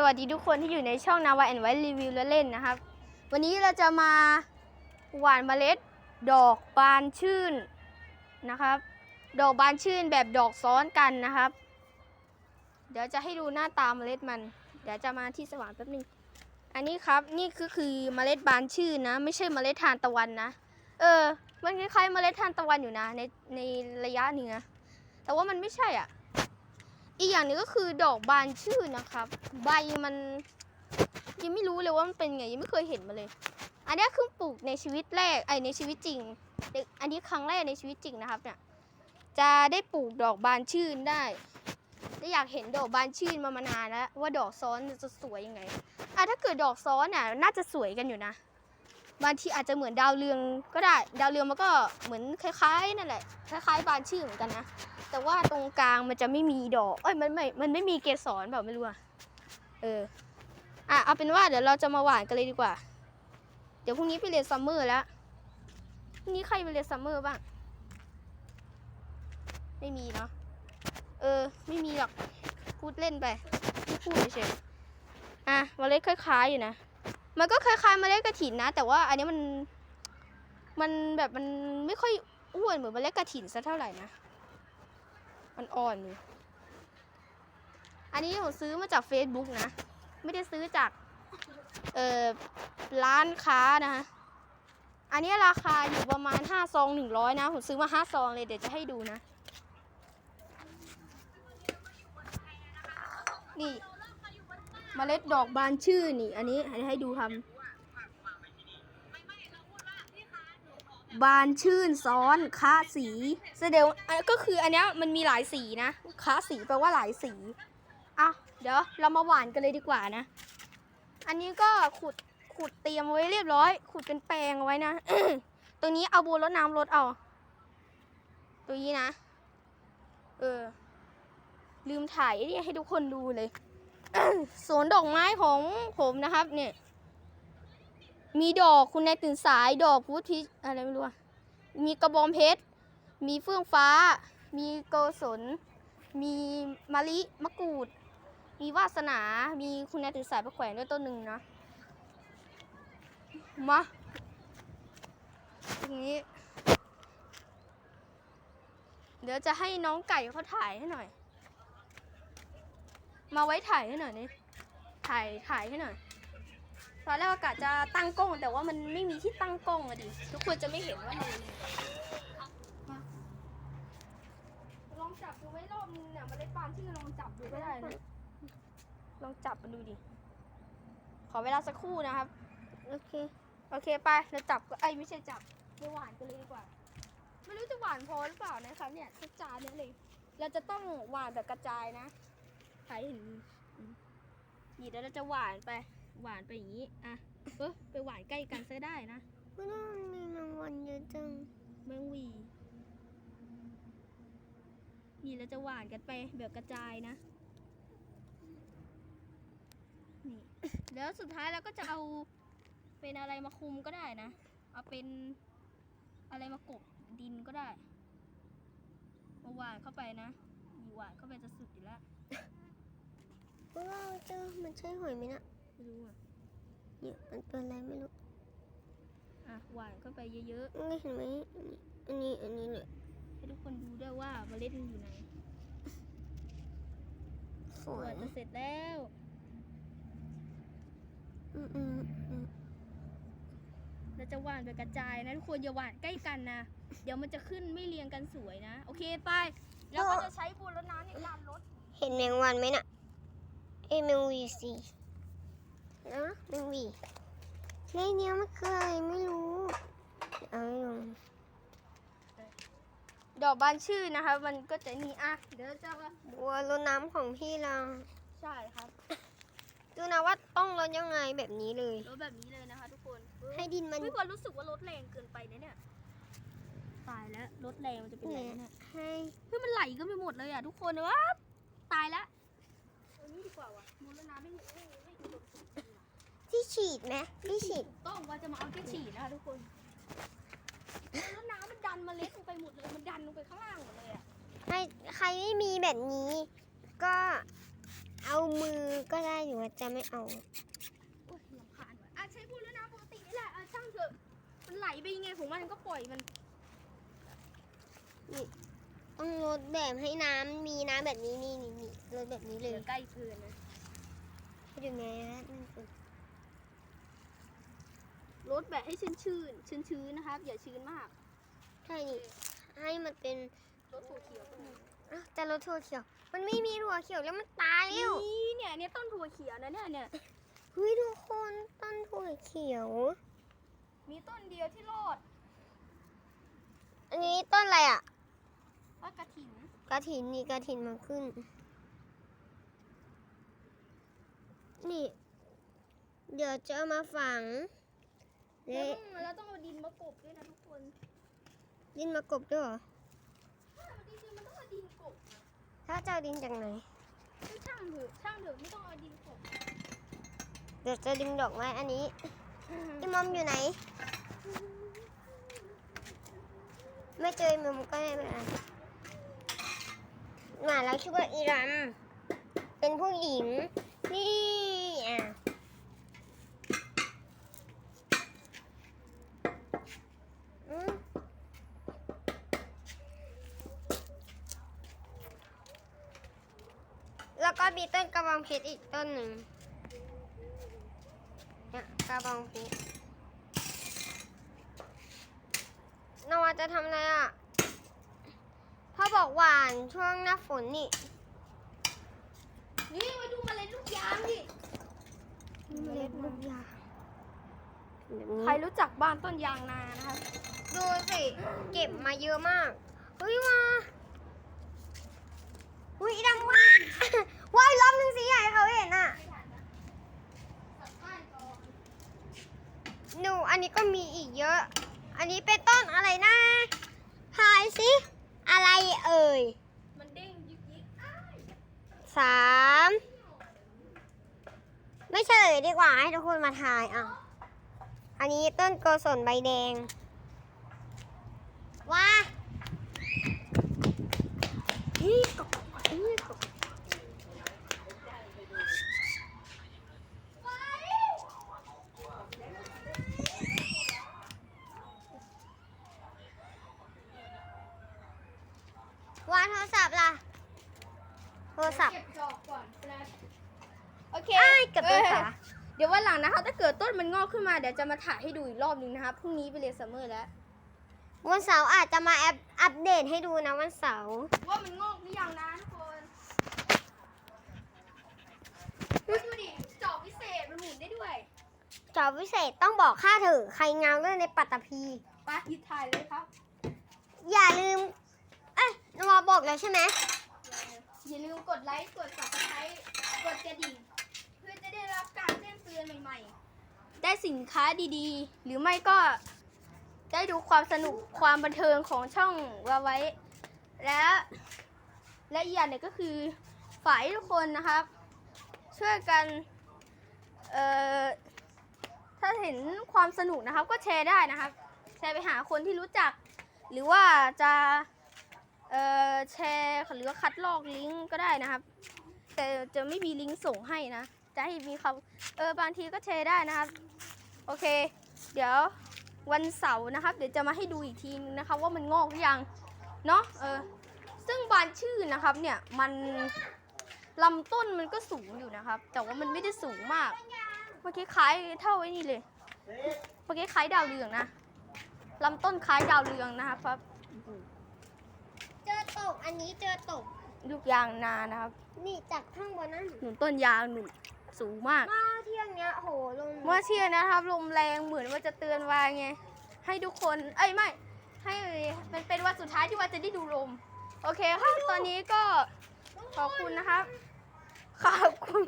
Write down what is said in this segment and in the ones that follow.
สวัสดีทุกคนที่อยู่ในช่องนาวาแอนไว้รีวิวและเล่นนะครับ วันนี้เราจะมาหว่านเมล็ด ดอกบานชื่นนะครับ ดอกบานชื่นแบบดอกซ้อนกันนะครับ เดี๋ยวจะให้ดูหน้าตาเมล็ดมัน เดี๋ยวจะมาที่สว่างแป๊บนึงอันนี้ครับนี่ก็คือเมล็ดบานชื่นนะ ไม่ใช่เมล็ดทานตะวันนะ เออ มันคล้ายๆเมล็ดทานตะวันอยู่นะในในระยะหนึ่งนะแต่ว่ามันไม่ใช่อะ อีกอย่างหนึงก็คือดอกบานชื่นนะครับ ใบมันยังไม่รู้เลยว่ามันเป็นไงยังไม่เคยเห็นมาเลย อันนี้คือปลูกในชีวิตแรกไอในชีวิตจริง อันนี้ครั้งแรกในชีวิตจริงนะครับเนี่ยจะได้ปลูกดอกบานชื่นได้ได้อยากเห็นดอกบานชื่นมามานานแล้วว่าดอกซ้อนจะสวยยังไงอะถ้าเกิดดอกซ้อนน่ะน่าจะสวยกันอยู่นะ บางทีอาจจะเหมือนดาวเรืองก็ได้ ดาวเรืองมันก็เหมือนคล้ายๆนั่นแหละคล้ายๆบานชื่นเหมือนกันนะแต่ว่าตรงกลางมันจะไม่มีดอกเอ้ยมันไม่ มันไม่มีเกสรแบบไม่รู้อะเอออะเอาเป็นว่าเดี๋ยวเราจะมาหวานกันเลยดีกว่า เดี๋ยวพรุ่งนี้ไปเรียนซัมเมอร์แล้วพรุ่งนี้ใครไปเรียนซัมเมอร์บ้าง ไม่มีเนาะเออ ไม่มีหรอกพูดเล่นไปพูดเฉยอะเล็ดคล้ายๆอยู่นะ มันก็คล้ายๆเมล็ดกระถินนะ แต่ว่าอันนี้มันมันแบบมันไม่ค่อยอ้วนเหมือนเมล็ดกระถินสักเท่าไหร่นะมันอ่อนอยู่อันนี้ผมซื้อมาจาก Facebook นะ ไม่ได้ซื้อจากเอ่อร้านค้านะคะอันนี้ราคาอยู่ประมาณ5ซอง100นะ ผมซื้อมา5ซองเลยเดี๋ยวจะให้ดูนะ นี่ เมล็ดดอกบานชื่อนี่ อันนี้ให้ให้ดูทำบานชื่นซ้อนค้าสีแสดงก็คืออันนี้มันมีหลายสีนะค้าสีแปลว่าหลายสีอะเดี๋ยวเรามาหวานกันเลยดีกว่านะ อันนี้ก็ขุดขุดเตรียมไว้เรียบร้อย ขุดเป็นแปลงเอาไว้นะตรงนี้เอาบัวรดน้ำรดเอาตัวนี้นะ เออ ลืมถ่ายนี่ให้ทุกคนดูเลย สวนดอกไม้ของผมนะครับ เนี่ย มีดอกคุณนายตื่นสายดอกพุทธิอะไรไม่รู้อะมีกระบองเพชร มีเฟื่องฟ้า มีโกศล มีมะลิมะกรูด มีวาสนา มีคุณนายตื่นสายไปแขวนด้วยต้นหนึ่งนะ มาตรงนี้ เดี๋ยวจะให้น้องไก่เขาถ่ายให้หน่อย มาไว้ถ่ายให้หน่อยนี่ถ่ายถ่ายให้หน่อยตอนแรกอากาศจะตั้งกล้อง แต่ว่ามันไม่มีที่ตั้งกล้องอะดิ ทุกคนจะไม่เห็นว่ามันมาลองจับดูไว้รอบนึงเนี่ยมันได้ปานที่ลองจับดูก็ได้นะลองจับมันดูดิ ขอเวลาสักครู่นะครับ โอเค โอเคไปเราจับก็ไอ้ยไม่ใช่จับไปหวานกันเลยดีกว่า ไม่รู้จะหวานพอหรือเปล่านะครับเนี่ยทุกจานเนี่ยเลย เราจะต้องหวานแบบกระจายนะ ใครเห็นอืมนี่เดี๋ยวเราจะหวานไป หวานไปอย่างนี้ อะเออไปหวานใกล้กันซะได้นะไม่น่ามีรางวัลเยอะจังแมงหวีนี่เราจะหวานกันไปแบบกระจายนะ นี่ แล้วสุดท้ายเราก็จะเอาเป็นอะไรมาคุมก็ได้นะ เอาเป็นอะไรมากบดินก็ได้ มาหวานเข้าไปนะนี่หวานเข้าไปจะสุดอยู่แล้ว ว้าวเจ้ามันใช่หอยไหมนะไม่รู้อะเนี่ยมันเป็นอะไรไม่รู้อะหวานเข้าไปเยอะนี่เห็นไหมอันนี้อันนี้เนี่ยๆ ให้ทุกคนดูด้วยว่าเมล็ดมันอยู่ไหนสหววายนจะเสร็จแล้วอืมอืมอืมเราจะหวานไปกระจายนะทุกคนอย่าหวานใกล้กันนะ เดี๋ยวมันจะขึ้นไม่เรียงกันสวยนะ โอเคไปเราก็จะใช้บัวรดน้ำในการลดเห็นแมงวันไหมน่ะ เอ้ยแมงวีสิแล้วนะแมงวีเฮ้ยเนี่ยมันคืออะไรไม่รู้เอาไม่ลงดอกบานชื่อนะคะ มันก็จะนี่อะเดี๋ยวจะบัวรดน้ำของพี่เราใช่ครับดูนะว่าต้องรดยังไงแบบนี้เลยลดแบบนี้เลยนะคะ ทุกคนให้ดินมันไม่ควรรู้สึกว่าลดแรงเกินไปนะเนี่ยตายแล้วลดแรงมันจะเป็นไรนะเนี่ยให้เฮ้ยมันไหลก็ไปหมดเลยอะทุกคนเลยว่าตายแล้วเอา นี้ดีกว่าว่ะบัวรดน้ำไม่ไม่ไม่อุดมสมบูรณ์อะที่ฉีดไหมที่ฉีดต้องว่าจะมาเอาแค่ฉีดนะคะทุกคนแล้วน้ำมันดันเมาเล็ดลงไปหมดเลย มันดันลงไปข้างล่างหมดเลยอะใครใครไม่มีแบบนี้ ก็เอามือก็ได้หรือว่าจะไม่เอา โอ้ยลำคาญว่ะอะใช้พูดแล้วนะปกตินี่แหละอะช่างเถอะ มันไหลไปยังไงของมันก็ปล่อยมันต้อง ลดแบบให้น้ำมีน้ำแบบนี้นี่นี่นี่ลดแบบนี้เหเลลืยอใกล้เกินนะให้ดูแม่นั่นคือรดแบบให้ชื้นชื้นชื้นชื้นๆนะครับ อย่าชื้นมาก ใช่นี่ให้มันเป็นรดถั่วเขียวก็มีอะแต่ลดถั่วเขียว มันไม่มีถั่วเขียวแล้วมันตายแล้วนี่เนี่ยเนี่ยต้นถั่วเขียวนะเนี่ยเนี่ยเฮ้ยทุกคนต้นถั่วเขียว มีต้นเดียวที่รอด อันนี้ต้นอะไรอะ ว่ากระถิ่นกระถินนี่กระถินมันขึ้น นี่ เดี๋ยวจะเอามาฝังแล้เละวต้องแล้วต้องเอาดินมากบด้วยนะทุกคน ดินมากบด้วยเหรอถ้ามันจริงๆมันต้องเอาดินกบถ้าจะเอาดินจากไหนไม่ช่างเถอะช่างเถอะไม่ต้องเอาดินกบเดี๋ยวจะดึงดอกไม้อันนี้อีมอมอยู่ไหน ไม่เจออีมอมก็ไม่เป็นไร หมาเราชื่อว่าอีรัมเป็นผู้หญิง นี่อะอืมแล้วก็มีต้นกระบองเพชรอีกต้นหนึ่งเนี่ยกระบองเพชรนวาจะทำอะไรอะ บอกหวานช่วงหน้าฝนนี่ นี่มาดูเมล็ดลูกยางดิเมล็ดลูกยางแบบใครนี้รู้จักบ้านต้นยางนานะครับดูสิ เก็บมาเยอะมาก เฮ้ยว่าอุ้ยอีดำว่ายว่ายรอบนึงสิใหญ่เขาเห็นอะ หนูอันนี้ก็มีอีกเยอะ อันนี้เป็นต้นอะไรนะทายสิ อะไรเอ่ยมันเด้งยึกยิกอ้ายสามไม่เฉลยดีกว่าให้ทุกคนมาทายอะอันนี้ต้นโกศลใบแดงว่าพี่กบพี่กบ วางโทรศัพท์ล่ะ โทรศัพท์ เก็บดอกก่อนนะโอเคอ้ายเกือบโดนขาเออเดี๋ยววันหลังนะคะ ถ้าเกิดต้นมันงอกขึ้นมาเดี๋ยวจะมาถ่ายให้ดูอีกรอบนึงนะคะพรุ่งนี้ไปเรียนซัมเมอร์แล้ว วันเสาร์อาจจะมาแอปอัปเดตให้ดูนะวันเสาร์ว่ามันงอกหรือยังนะทุกคนดูดิจอบพิเศษมันหมุนได้ด้วยจอบวิเศษต้องบอกค่าเถอะใครเงาเรื่องในปัตตภี ไปหยิบถ่ายเลยครับ อย่าลืมเอ้ย นวาบอกแล้วใช่ไหมอย่าลืมกดไลค์ กด subscribe กดกระดิ่ง เพื่อจะได้รับการแจ้งเตือนใหม่ๆ ได้สินค้าดีๆ หรือไม่ก็ได้ดูความสนุกความบันเทิงของช่องเราไว้ และและอีกอย่างหนึ่งก็คือฝ่ายทุกคนนะครับ ช่วยกัน เอ่อ ถ้าเห็นความสนุกนะครับ ก็แชร์ได้นะครับ แชร์ไปหาคนที่รู้จัก หรือว่าจะ เอ่อแชร์หรือว่าคัดลอกลิงก์ก็ได้นะครับ แต่จะไม่มีลิงก์ส่งให้นะ จะให้มีคำเออบางทีก็แชร์ได้นะครับ โอเค เดี๋ยววันเสาร์นะครับ เดี๋ยวจะมาให้ดูอีกทีนึงนะครับ ว่ามันงอกหรือยังเนาะเออซึ่งบานชื่อนะครับเนี่ยมันลำต้นมันก็สูงอยู่นะครับ แต่ว่ามันไม่ได้สูงมากเมื่อกี้คล้ายเท่าไอ้นี่เลยเมื่อกี้คล้ายดาวเรืองนะลำต้นคล้ายดาวเรืองนะครับครับ ตก อันนี้เจอตก ลูกยางนานะครับ นี่จากข้างบนนั้นหนุนต้นยางหนุนสูงมากมาเที่ยงเนี้ยโหลงเมื่อเที่ยงนะครับลมแรงเหมือนว่าจะเตือนวาไง ให้ทุกคน เอ้ยไม่ ให้มันเป็นวันสุดท้ายที่ว่าจะได้ดูลม โอเคครับตอนนี้ก็ขอบคุณนะครับ ขอบคุณ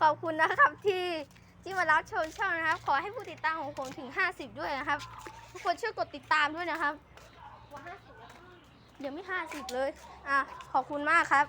ขอบคุณนะครับที่ที่มารับชมช่องนะครับ ขอให้ผู้ติดตามของผมถึง 50 ด้วยนะครับทุกคนช่วยกดติดตามด้วยนะครับ เดี๋ยวไม่ห้าสิบเลย อะ ขอบคุณมากครับ